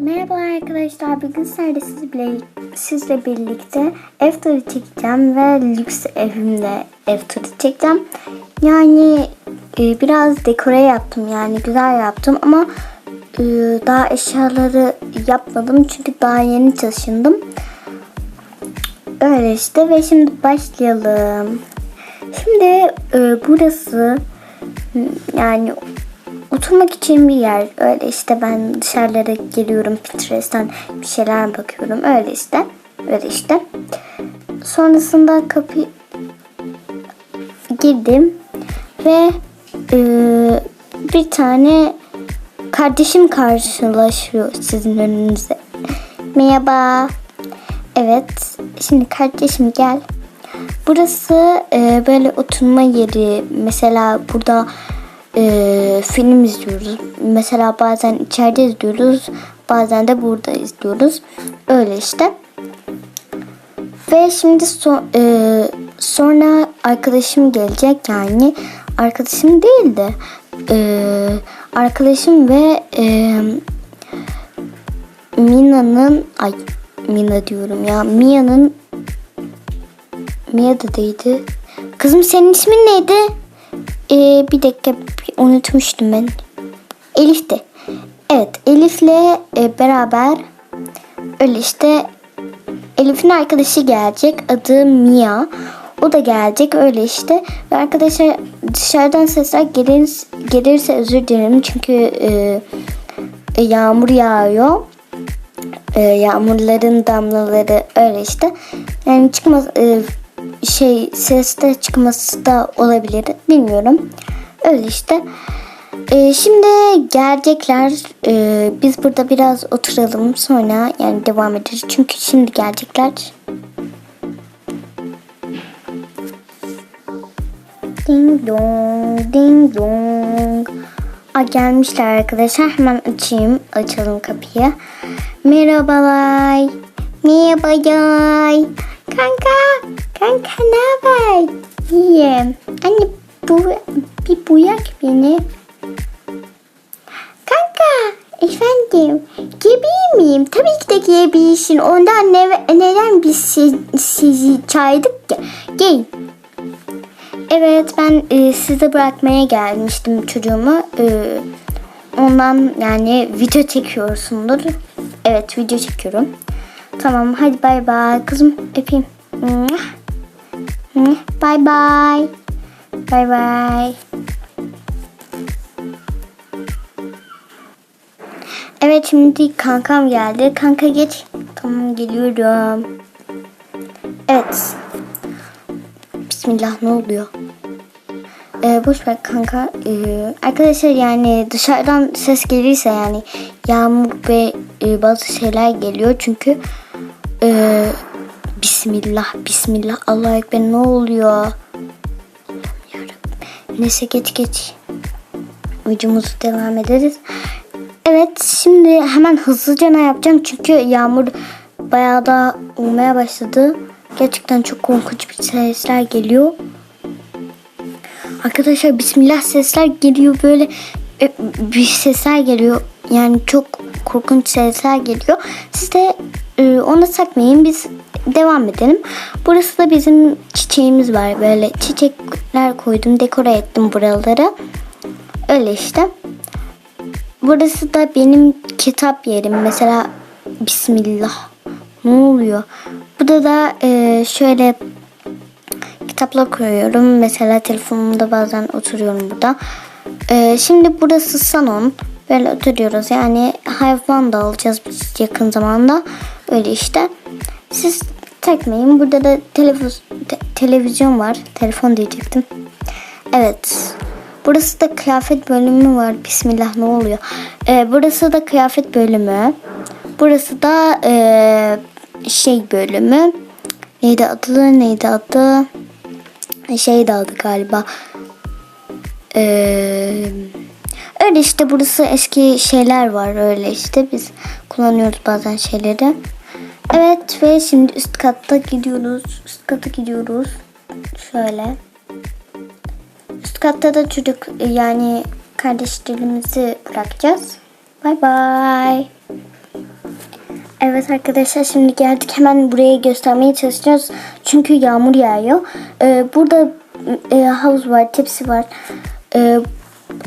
Merhaba arkadaşlar. Bugün sizlerle sizle, sizle birlikte ev turu çekeceğim ve lüks evimde ev turu çekeceğim. Yani e, biraz dekore yaptım yani güzel yaptım ama e, daha eşyaları yapmadım çünkü daha yeni taşındım. Öyle işte ve şimdi başlayalım. Şimdi e, burası yani oturmak için bir yer. Öyle işte ben dışarılara geliyorum Pinterest'ten bir şeyler bakıyorum. Öyle işte. Öyle işte. Sonrasında kapı girdim ve e, bir tane kardeşim karşılaşıyor sizin önünüze. Merhaba. Evet. Şimdi kardeşim gel. Burası e, böyle oturma yeri. Mesela burada e, film izliyoruz. Mesela bazen içeride izliyoruz. Bazen de burada izliyoruz. Öyle işte. Ve şimdi so, e, sonra arkadaşım gelecek yani arkadaşım değil de e, arkadaşım ve e, Mina'nın ay Mina diyorum ya Mia'nın Mia da değildi. Kızım senin ismin neydi? Ee, bir dakika unutmuştum ben. Elif de. Evet Elif'le e, beraber öyle işte Elif'in arkadaşı gelecek. Adı Mia. O da gelecek öyle işte. Ve arkadaşlar dışarıdan sesler gelir, gelirse özür dilerim. Çünkü e, e, yağmur yağıyor. E, yağmurların damlaları öyle işte. Yani çıkmaz e, şey seste çıkması da olabilir. Bilmiyorum. Öyle işte. Ee, şimdi gelecekler. Ee, biz burada biraz oturalım sonra yani devam ederiz. Çünkü şimdi gelecekler. Ding dong, ding dong. Aa, gelmişler arkadaşlar. Hemen açayım. Açalım kapıyı. Merhabalar. Merhabalar. Kanka. Kanka ne haber? İyiyim. Anne bu bir buyak beni. Kanka efendim giyebilir miyim? Tabii ki de giyebilirsin. Ondan ne, neden biz siz, sizi çağırdık ki? Giyin. Evet ben e, size bırakmaya gelmiştim çocuğumu. E, ondan yani video çekiyorsundur. Evet video çekiyorum. Tamam hadi bay bay kızım öpeyim. Bye bye. Bye bye. Evet şimdi kankam geldi. Kanka geç. Tamam geliyorum. Evet. Bismillah ne oluyor? Ee, boş ver kanka. Ee, arkadaşlar yani dışarıdan ses gelirse yani yağmur ve e, bazı şeyler geliyor çünkü e, Bismillah, Bismillah, Allah Ekber ne oluyor? Neyse geç geç. Ucumuzu devam ederiz. Evet şimdi hemen hızlıca ne yapacağım çünkü yağmur bayağı da olmaya başladı. Gerçekten çok korkunç bir sesler geliyor. Arkadaşlar Bismillah sesler geliyor böyle e, bir sesler geliyor. Yani çok korkunç sesler geliyor. Siz de e, ona sakmayın. Biz devam edelim. Burası da bizim çiçeğimiz var. Böyle çiçekler koydum. Dekore ettim buraları. Öyle işte. Burası da benim kitap yerim. Mesela Bismillah. Ne oluyor? Burada da e, şöyle kitaplar koyuyorum. Mesela telefonumda bazen oturuyorum burada. E, şimdi burası salon. Böyle oturuyoruz. Yani hayvan da alacağız biz yakın zamanda. Öyle işte. Siz takmayın. Burada da televiz te televizyon var. Telefon diyecektim. Evet. Burası da kıyafet bölümü var. Bismillah ne oluyor? Ee, burası da kıyafet bölümü. Burası da e, şey bölümü. Neydi adı? Neydi adı? Şey de adı galiba. Ee, öyle işte burası eski şeyler var öyle işte biz kullanıyoruz bazen şeyleri. Evet ve şimdi üst katta gidiyoruz. Üst kata gidiyoruz. Şöyle. Üst katta da çocuk yani kardeşlerimizi bırakacağız. Bay bay. Evet arkadaşlar şimdi geldik hemen buraya göstermeye çalışacağız. Çünkü yağmur yağıyor. Ee, burada e, havuz var, tepsi var. Ee,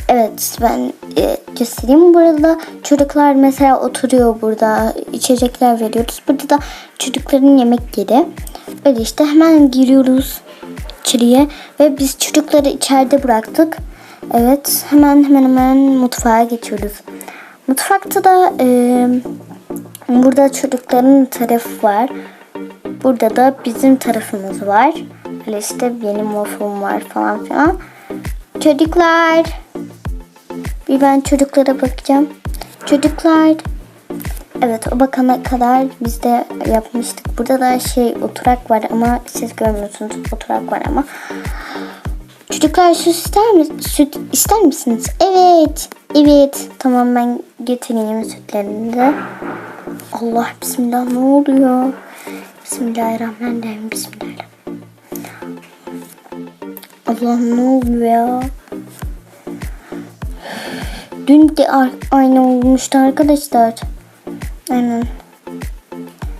evet ben e, göstereyim. Burada çocuklar mesela oturuyor burada. içecekler veriyoruz. Burada da çocukların yemek yeri. Öyle işte hemen giriyoruz içeriye ve biz çocukları içeride bıraktık. Evet hemen hemen hemen mutfağa geçiyoruz. Mutfakta da e, Burada çocukların tarafı var. Burada da bizim tarafımız var. Böyle işte benim waffle'ım var falan filan. Çocuklar. Bir ben çocuklara bakacağım. Çocuklar. Evet o bakana kadar biz de yapmıştık. Burada da şey oturak var ama siz görmüyorsunuz oturak var ama. Çocuklar süt ister mi? Süt ister misiniz? Evet. Evet. Tamam ben getireyim sütlerini de. Allah bismillah ne oluyor? Bismillahirrahmanirrahim. Bismillahirrahmanirrahim. Allah ne oluyor ya? Dün de aynı olmuştu arkadaşlar. Aynen.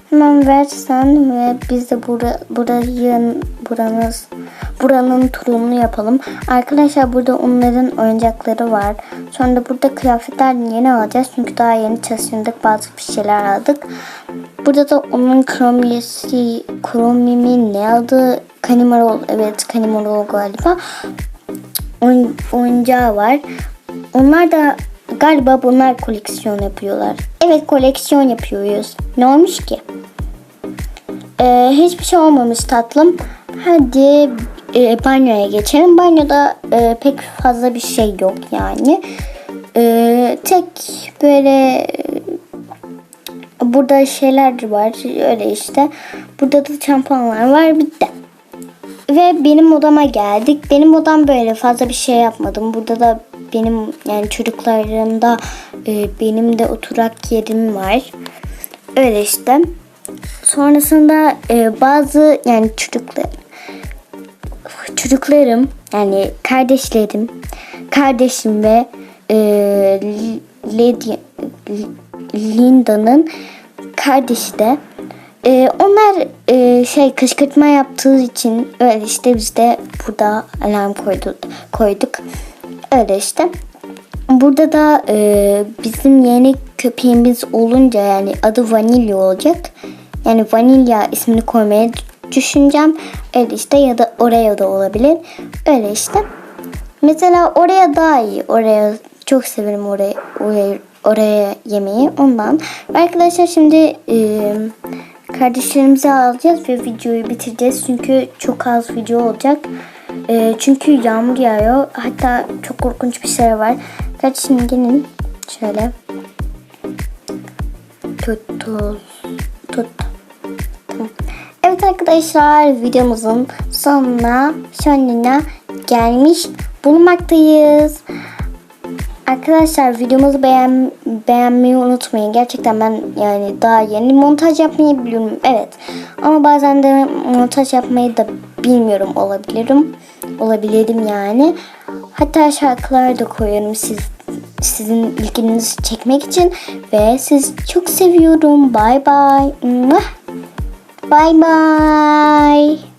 Hemen versen ve biz de bura, burayı, buranız, buranın turunu yapalım. Arkadaşlar burada onların oyuncakları var. Sonra da burada kıyafetler yeni alacağız. Çünkü daha yeni taşındık. Bazı bir şeyler aldık. Burada da onun kromiyesi, kromimin ne adı? Kanimarol, evet Kanimarol galiba. Oyun, oyuncağı var. Onlar da galiba bunlar koleksiyon yapıyorlar. Evet koleksiyon yapıyoruz. Ne olmuş ki? Ee, hiçbir şey olmamış tatlım. Hadi e, banyoya geçelim. Banyoda e, pek fazla bir şey yok yani. E, tek böyle e, burada şeyler var. Öyle işte. Burada da şampuanlar var. Bitti. Ve benim odama geldik. Benim odam böyle fazla bir şey yapmadım. Burada da benim yani çocuklarımda e, benim de oturak yerim var. Öyle işte. Sonrasında e, bazı yani çocuklar çocuklarım yani kardeşlerim kardeşim ve e, Lady, Linda'nın kardeşi de e, onlar e, şey kışkırtma yaptığı için öyle işte biz de burada alarm koyduk. koyduk. Öyle işte. Burada da e, bizim yeni köpeğimiz olunca yani adı Vanilya olacak. Yani Vanilya ismini koymaya düşüneceğim. Öyle işte ya da oraya da olabilir. Öyle işte. Mesela oraya daha iyi. Oraya çok severim oraya oraya oraya yemeği ondan. Arkadaşlar şimdi e, kardeşlerimizi alacağız ve videoyu bitireceğiz. Çünkü çok az video olacak. E, çünkü yağmur yağıyor. Hatta çok korkunç bir şey var. Kardeşim gelin. Şöyle. Tuttu. Tut. Evet arkadaşlar videomuzun sonuna sonuna gelmiş bulunmaktayız. Arkadaşlar videomuzu beğen, beğenmeyi unutmayın. Gerçekten ben yani daha yeni montaj yapmayı biliyorum. Evet. Ama bazen de montaj yapmayı da bilmiyorum olabilirim. Olabilirim yani. Hatta şarkılar da koyuyorum siz sizin ilginizi çekmek için ve sizi çok seviyorum. Bye bye. Bye bye.